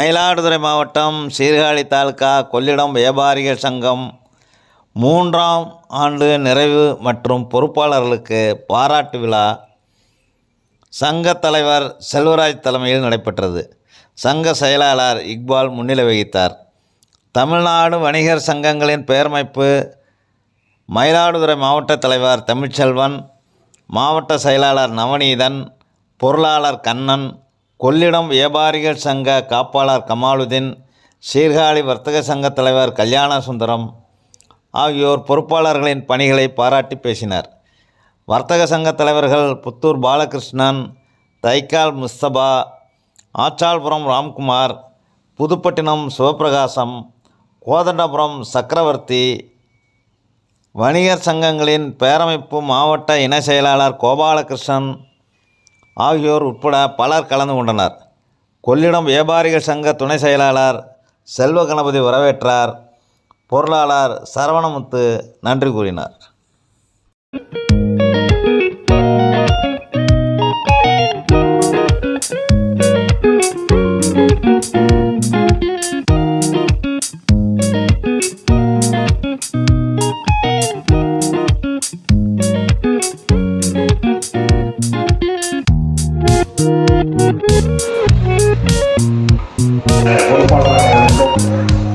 மயிலாடுதுறை மாவட்டம் சீர்காழி தாலுகா கொள்ளிடம் வியாபாரிகள் சங்கம் மூன்றாம் ஆண்டு நிறைவு மற்றும் பொறுப்பாளர்களுக்கு பாராட்டு விழா சங்க தலைவர் செல்வராஜ் தலைமையில் நடைபெற்றது. சங்க செயலாளர் இக்பால் முன்னிலை வகித்தார். தமிழ்நாடு வணிகர் சங்கங்களின் பேரமைப்பு மயிலாடுதுறை மாவட்ட தலைவர் தமிழ்ச்செல்வன் மாவட்ட செயலாளர் நவநீதன் பொருளாளர் கண்ணன் கொள்ளிடம் வியாபாரிகள் சங்க காப்பாளர் கமாலுதீன் சீர்காழி வர்த்தக சங்க தலைவர் கல்யாண சுந்தரம் ஆகியோர் பொறுப்பாளர்களின் பணிகளை பாராட்டி பேசினர். வர்த்தக சங்க தலைவர்கள் புத்தூர் பாலகிருஷ்ணன் தைக்கால் முஸ்தபா ஆச்சாள்புரம் ராம்குமார் புதுப்பட்டினம் சிவபிரகாசம் கோதண்டபுரம் சக்கரவர்த்தி வணிகர் சங்கங்களின் பேரமைப்பு மாவட்ட இணை செயலாளர் கோபாலகிருஷ்ணன் ஆகியோர் உட்பட பலர் கலந்து கொண்டனர். கொள்ளிடம் வியாபாரிகள் சங்க துணை செயலாளர் செல்வ கணபதி வரவேற்றார். பொருளாளர் சரவணமுத்து நன்றி கூறினார். பொறுப்பாளராக இருந்தும்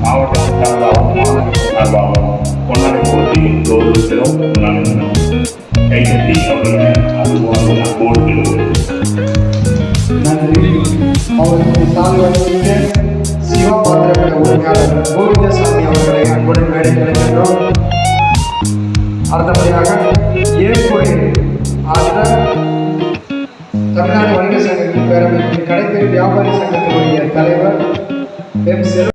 மாவட்ட சார்பாகவும் சார்பாகவும் பொன்னாடை போட்டி கௌரவிக்கிறோம் நான் கைதட்டி அவர்களை அதுபோல அன்போடு நன்றி அவர்களுக்கு சாலை சிவா கோவிந்தசாமி அவர்களை அன்புடன் கிடைக்கின்றோம் அடுத்தபடியாக தமிழ்நாடு வணிக சங்கத்தின் பேரவையின் கடைத்தெரு வியாபாரி சங்கத்தினுடைய தலைவர் எம் செல்வ